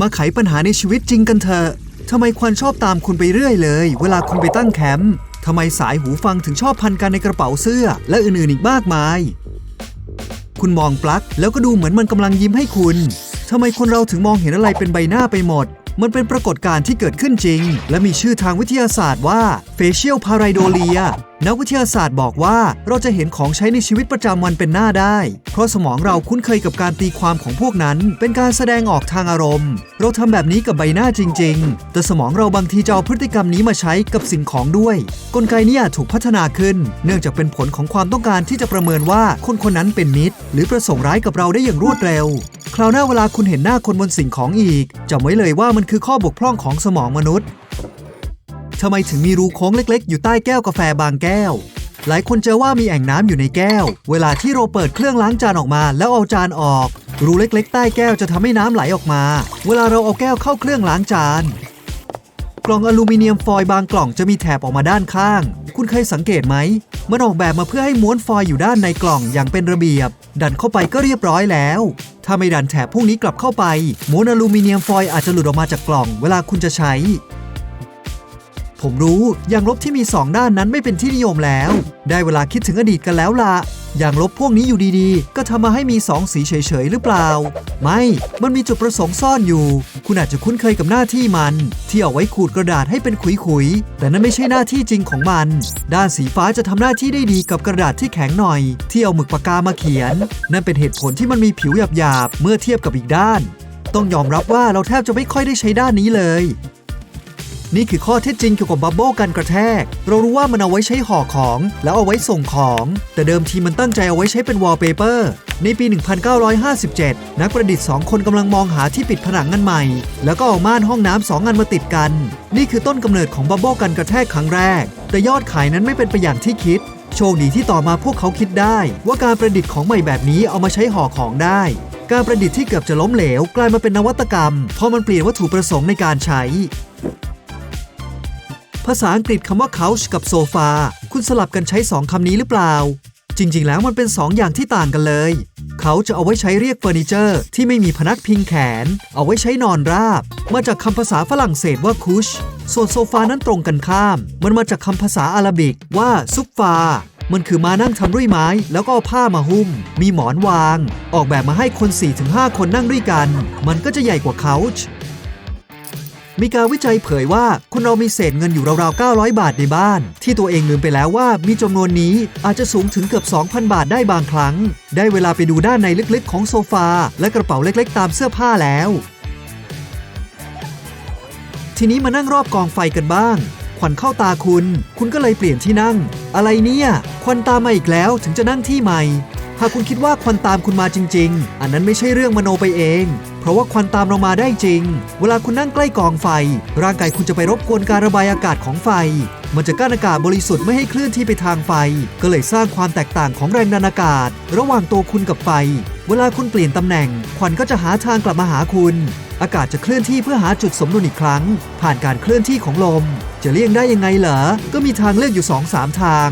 มาไขปัญหาในชีวิตจริงกันเถอะทำไมควันชอบตามคุณไปเรื่อยเลย เวลาคุณไปตั้งแคมป์ทำไมสายหูฟังถึงชอบพันกันในกระเป๋าเสื้อ และอื่นๆอีกมากมาย คุณมองปลั๊กแล้วก็ดูเหมือนมันกำลังยิ้มให้คุณทำไมคนเราถึงมองเห็นอะไรเป็นใบหน้าไปหมด มันเป็นปรากฏการณ์ที่เกิดขึ้นจริง และมีชื่อทางวิทยาศาสตร์ว่า facial pareidolia นักวิทยาศาสตร์บอกว่าเราจะเห็นของใช้ในชีวิตประจำวันเป็นหน้าได้ เพราะสมองเราคุ้นเคยกับการตีความของพวกนั้น เป็นการแสดงออกทางอารมณ์ เราทำแบบนี้กับใบหน้าจริง ๆ แต่สมองเราบางทีจะเอาพฤติกรรมนี้มาใช้กับสิ่งของด้วย กลไกนี้อาจถูกพัฒนาขึ้น เนื่องจากเป็นผลของความต้องการที่จะประเมินว่าคนคนนั้นเป็นมิตร หรือประสงค์ร้ายกับเราได้อย่างรวดเร็วคราวหน้าเวลาคุณเห็นหน้าคนบนสิ่งของอีกจำไว้เลยว่ามันคือข้อบกพร่องของสมองมนุษย์ ทำไมถึงมีรูโค้งเล็ก ๆ อยู่ใต้แก้วกาแฟบางแก้ว หลายคนเจอว่ามีแอ่งน้ำอยู่ในแก้ว เวลาที่เราเปิดเครื่องล้างจานออกมา แล้วเอาจานออก รูเล็ก ๆ ใต้แก้วจะทำให้น้ำไหลออกมา เวลาเราเอาแก้วเข้าเครื่องล้างจาน กล่องอลูมิเนียมฟอยล์บางกล่องจะมีแถบออกมาด้านข้าง คุณเคยสังเกตไหมมันออกแบบมาเพื่อให้ม้วนฟอยล์อยู่ด้านในกล่องอย่างเป็นระเบียบ ดันเข้าไปก็เรียบร้อยแล้ว ถ้าไม่ดันแถบพวกนี้กลับเข้าไปม้วนอลูมิเนียมฟอยล์อาจจะหลุดออกมาจากกล่อง เวลาคุณจะใช้ ผมรู้ยางลบที่มี 2 ด้านนั้นไม่เป็นที่นิยมแล้ว ได้เวลาคิดถึงอดีตกันแล้วล่ะยางลบพวกนี้อยู่ดีๆ ก็ทำมาให้มี 2 สีเฉยๆ หรือเปล่า ไม่ มันมีจุดประสงค์ซ่อนอยู่ คุณอาจจะคุ้นเคยกับหน้าที่มัน ที่เอาไว้ขูดกระดาษให้เป็นขุยๆ แต่นั่นไม่ใช่หน้าที่จริงของมัน ด้านสีฟ้าจะทำหน้าที่ได้ดีกับกระดาษที่แข็งหน่อย ที่เอาหมึกปากกามาเขียน นั่นเป็นเหตุผลที่มันมีผิวหยาบๆ เมื่อเทียบกับอีกด้าน ต้องยอมรับว่าเราแทบจะไม่ค่อยได้ใช้ด้านนี้เลย นี่คือข้อเท็จจริงเกี่ยวกับบับเบิลกันกระแทก เรารู้ว่ามันเอาไว้ใช้ห่อของ แล้วเอาไว้ส่งของ แต่เดิมทีมันตั้งใจเอาไว้ใช้เป็นวอลเปเปอร์ในปี 1957 นักประดิษฐ์ 2 คนกำลังมองหาที่ปิดผนังงันใหม่ แล้วก็เอาม่านห้องน้ำสองอันมาติดกัน นี่คือต้นกำเนิดของบับเบิลกันกระแทกครั้งแรก แต่ยอดขายนั้นไม่เป็นไปอย่างที่คิดโชคดีที่ต่อมาพวกเขาคิดได้ ว่าการประดิษฐ์ของใหม่แบบนี้เอามาใช้ห่อของได้ การประดิษฐ์ที่เกือบจะล้มเหลว กลายมาเป็นนวัตกรรมเพราะมันเปลี่ยนวัตถุประสงค์ในการใช้ ภาษาอังกฤษคำว่า couch กับโซฟาคุณสลับกันใช้ 2 คำนี้หรือเปล่า จริง ๆ แล้วมันเป็น 2 อย่างที่ต่างกันเลย เขาจะเอาไว้ใช้เรียกเฟอร์นิเจอร์ที่ไม่มีพนักพิงแขน เอาไว้ใช้นอนราบ มาจากคำภาษาฝรั่งเศสว่าคุช ส่วนโซฟานั้นตรงกันข้าม มันมาจากคำภาษาอาหรับิกว่าซุฟฟามันคือมานั่งทำด้วยไม้ แล้วก็เอาผ้ามาหุ้ม มีหมอนวาง ออกแบบมาให้คน 4-5 คนนั่งด้วยกัน มันก็จะใหญ่กว่า couch มีการวิจัยเผยว่าคนเรามีเศษเงินอยู่ราวๆ 900 บาทในบ้าน ที่ตัวเองลืมไปแล้วว่ามีจำนวนนี้อาจจะสูงถึงเกือบ 2,000 บาทได้บางครั้ง ได้เวลาไปดูด้านในลึกๆ ของโซฟา และกระเป๋าเล็กๆ ตามเสื้อผ้าแล้ว ทีนี้มานั่งรอบกองไฟกันบ้างควันเข้าตาคุณ คุณก็เลยเปลี่ยนที่นั่ง อะไรเนี่ยควันตามมาอีกแล้วถึงจะนั่งที่ใหม่ หากคุณคิดว่าควันตามคุณมาจริง ๆ อันนั้นไม่ใช่เรื่องมโนไปเอง เพราะว่าควันตามเรามาได้จริง เวลาคุณนั่งใกล้กองไฟ ร่างกายคุณจะไปรบกวนการระบายอากาศของไฟ มันจะกั้นอากาศบริสุทธิ์ไม่ให้เคลื่อนที่ไปทางไฟ ก็เลยสร้างความแตกต่างของแรงดันอากาศ ระหว่างตัวคุณกับไฟ เวลาคุณเปลี่ยนตำแหน่ง ควันก็จะหาทางกลับมาหาคุณ อากาศจะเคลื่อนที่เพื่อหาจุดสมดุลอีกครั้ง ผ่านการเคลื่อนที่ของลม จะเลี่ยงได้ยังไงเหรอ ก็มีทางเลือกอยู่ 2-3 ทาง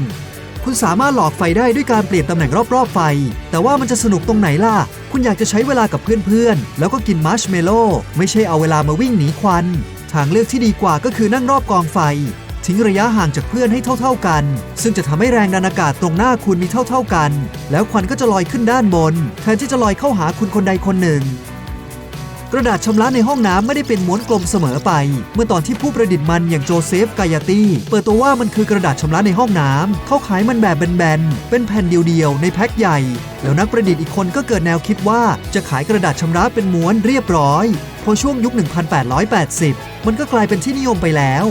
คุณสามารถหลอกไฟได้ด้วยการเปลี่ยนตำแหน่งรอบๆไฟ แต่ว่ามันจะสนุกตรงไหนล่ะ คุณอยากจะใช้เวลากับเพื่อนๆ แล้วก็กินมาร์ชเมลโล่ไม่ใช่เอาเวลามาวิ่งหนีควัน ทางเลือกที่ดีกว่าก็คือนั่งรอบกองไฟ ทิ้งระยะห่างจากเพื่อนให้เท่า ๆกัน ซึ่งจะทำให้แรงดันอากาศตรงหน้าคุณมีเท่าๆกัน แล้วควันก็จะลอยขึ้นด้านบน แทนที่จะลอยเข้าหาคุณคนใดคนหนึ่ง กระดาษชำระในห้องน้ำไม่ได้เป็นม้วนกลมเสมอไป เมื่อตอนที่ผู้ประดิษฐ์มันอย่างโจเซฟกายาตี้เปิดตัวว่ามันคือกระดาษชำระในห้องน้ำเขาขายมันแบบแบนๆ เป็นแผ่นเดียวๆ ในแพ็คใหญ่ แล้วนักประดิษฐ์อีกคนก็เกิดแนวคิดว่าจะขายกระดาษชำระเป็นม้วนเรียบร้อย พอช่วงยุค 1880 มันก็กลายเป็นที่นิยมไปแล้ว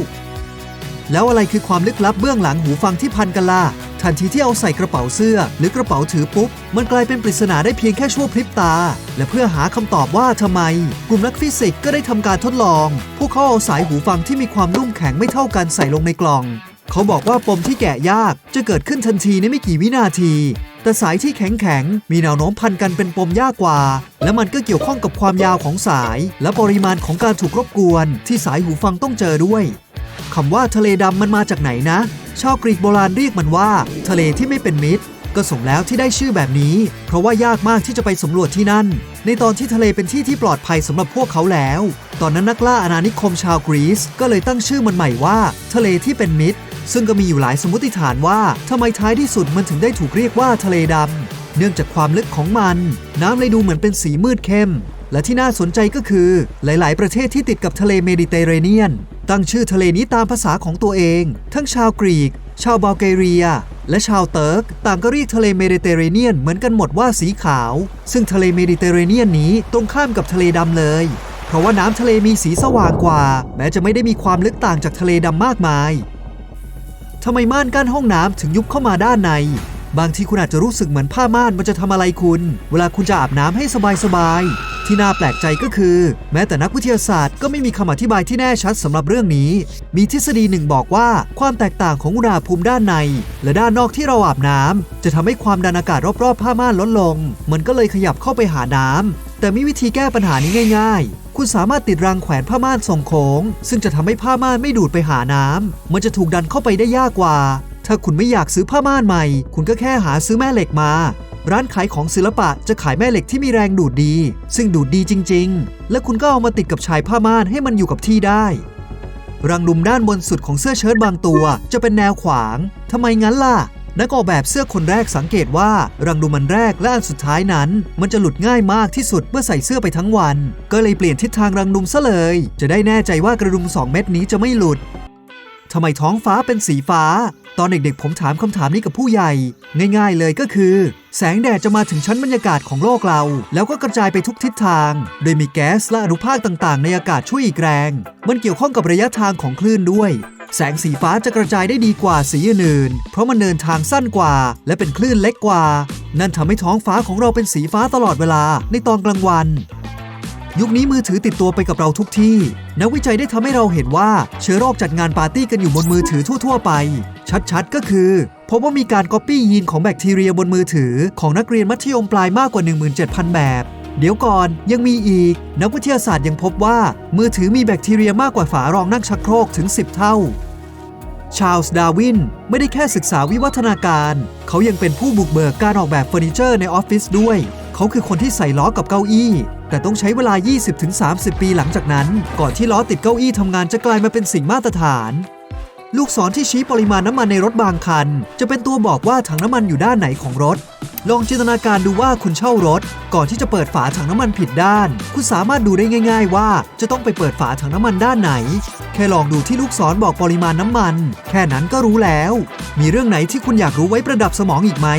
แล้วอะไรคือความลึกลับเบื้องหลังหูฟังที่พันกันล่ะ ทันทีที่เอาใส่กระเป๋าเสื้อ หรือกระเป๋าถือปุ๊บ มันกลายเป็นปริศนาได้เพียงแค่ชั่วพริบตา และเพื่อหาคำตอบว่าทำไม กลุ่มนักฟิสิกส์ก็ได้ทำการทดลอง พวกเขาเอาสายหูฟังที่มีความนุ่มแข็งไม่เท่ากันใส่ลงในกล่องเขาบอกว่าปมที่แกะยากจะเกิดขึ้นทันทีในไม่กี่วินาที แต่สายที่แข็งแข็งๆมีแนวโน้มพันกันเป็นปมยากกว่า และมันก็เกี่ยวข้องกับความยาวของสาย และปริมาณของการถูกรบกวน ที่สายหูฟังต้องเจอด้วยคำว่าทะเลดำมันมาจากไหนนะ ชาวกรีกโบราณเรียกมันว่า ทะเลที่ไม่เป็นมิตร ก็สมแล้วที่ได้ชื่อแบบนี้ เพราะว่ายากมากที่จะไปสำรวจที่นั่น ในตอนที่ทะเลเป็นที่ที่ปลอดภัยสำหรับพวกเขาแล้ว ตอนนั้นนักล่าอาณานิคมชาวกรีซก็เลยตั้งชื่อมันใหม่ว่า ทะเลที่เป็นมิตร ซึ่งก็มีอยู่หลายสมมติฐานว่าทำไมท้ายที่สุดมันถึงได้ถูกเรียกว่าทะเลดำเนื่องจากความลึกของมัน น้ำเลยดูเหมือนเป็นสีมืดเข้ม และที่น่าสนใจก็คือ หลาย ๆ ประเทศที่ติดกับทะเลเมดิเตอร์เรเนียน ตั้งชื่อทะเลนี้ตามภาษาของตัวเอง ทั้งชาวกรีก ชาวบัลแกเรีย และชาวเติร์กต่างก็เรียกทะเลเมดิเตอร์เรเนียนเหมือนกันหมดว่าสีขาว ซึ่งทะเลเมดิเตอร์เรเนียนนี้ตรงข้ามกับทะเลดำเลย เพราะว่าน้ำทะเลมีสีสว่างกว่า แม้จะไม่ได้มีความลึกต่างจากทะเลดำมากมายทำไมม่านกั้นห้องน้ำถึงยุบเข้ามาด้านใน บางทีคุณอาจจะรู้สึกเหมือนผ้าม่านมันจะทำอะไรคุณ เวลาคุณจะอาบน้ำให้สบายๆ ที่น่าแปลกใจก็คือ แม้แต่นักวิทยาศาสตร์ก็ไม่มีคำอธิบายที่แน่ชัดสำหรับเรื่องนี้ มีทฤษฎีหนึ่งบอกว่าความแตกต่างของอุณหภูมิด้านใน และด้านนอกที่เราอาบน้ำจะทำให้ความดันอากาศรอบๆ ผ้าม่านลดลง มันก็เลยขยับเข้าไปหาน้ำแต่มีวิธีแก้ปัญหานี้ง่าย ๆคุณสามารถติดรังแขวนผ้าม่านทรงโค้ง ซึ่งจะทำให้ผ้าม่านไม่ดูดไปหาน้ำมันจะถูกดันเข้าไปได้ยากกว่า ถ้าคุณไม่อยากซื้อผ้าม่านใหม่ คุณก็แค่หาซื้อแม่เหล็กมา ร้านขายของศิลปะจะขายแม่เหล็กที่มีแรงดูดดี ซึ่งดูดดีจริง ๆ และคุณก็เอามาติดกับชายผ้าม่านให้มันอยู่กับที่ได้รังดุมด้านบนสุดของเสื้อเชิ้ตบางตัวจะเป็นแนวขวาง ทำไมงั้นล่ะ นักออกแบบเสื้อคนแรกสังเกตว่า รังดุมอันแรกและอันสุดท้ายนั้น มันจะหลุดง่ายมากที่สุดเมื่อใส่เสื้อไปทั้งวัน ก็เลยเปลี่ยนทิศทางรังดุมซะเลย จะได้แน่ใจว่ากระดุม 2 เม็ดนี้จะไม่หลุด ทำไมท้องฟ้าเป็นสีฟ้า ตอนเด็กๆผมถามคำถามนี้กับผู้ใหญ่ ง่ายๆเลยก็คือ แสงแดดจะมาถึงชั้นบรรยากาศของโลกเรา แล้วก็กระจายไปทุกทิศทาง โดยมีแก๊สและอนุภาคต่างๆ ในอากาศช่วยอีกแรง มันเกี่ยวข้องกับระยะทางของคลื่นด้วย แสงสีฟ้าจะกระจายได้ดีกว่าสีอื่น เพราะมันเดินทางสั้นกว่า และเป็นคลื่นเล็กกว่า นั่นทำให้ท้องฟ้าของเราเป็นสีฟ้าตลอดเวลาในตอนกลางวัน ยุคนี้มือถือติดตัวไปกับเราทุกที่ นักวิจัยได้ทำให้เราเห็นว่าเชื้อโรคจัดงานปาร์ตี้กันอยู่บนมือถือทั่ว ๆ ไป ชัดๆ ก็คือพบว่ามีการก๊อปปี้ยีนของแบคทีเรียบนมือถือ ของนักเรียนมัธยมปลายมากกว่า 17,000 แบบ เดี๋ยวก่อนยังมีอีก นักวิทยาศาสตร์ยังพบว่า มือถือมีแบคทีเรียมากกว่าฝารองนั่งชักโครกถึง 10 เท่า ชาลส์ดาวินไม่ได้แค่ศึกษาวิวัฒนาการ เขายังเป็นผู้บุกเบิกการออกแบบเฟอร์นิเจอร์ในออฟฟิศด้วย เขาคือคนที่ใส่ล้อกับเก้าอี้ แต่ต้องใช้เวลา 20-30 ปีหลังจากนั้น ก่อนที่ล้อติดเก้าอี้ทำงานจะกลายมาเป็นสิ่งมาตรฐาน ลูกศรที่ชี้ปริมาณน้ำมันในรถบางคัน จะเป็นตัวบอกว่าถังน้ำมันอยู่ด้านไหนของรถ ลองจินตนาการดูว่าคุณเช่ารถ ก่อนที่จะเปิดฝาถังน้ำมันผิดด้าน คุณสามารถดูได้ง่าย ๆ ว่าจะต้องไปเปิดฝาถังน้ำมันด้านไหน แค่ลองดูที่ลูกศรบอกปริมาณน้ำมัน แค่นั้นก็รู้แล้ว มีเรื่องไหนที่คุณอยากรู้ไว้ประดับสมองอีกไหม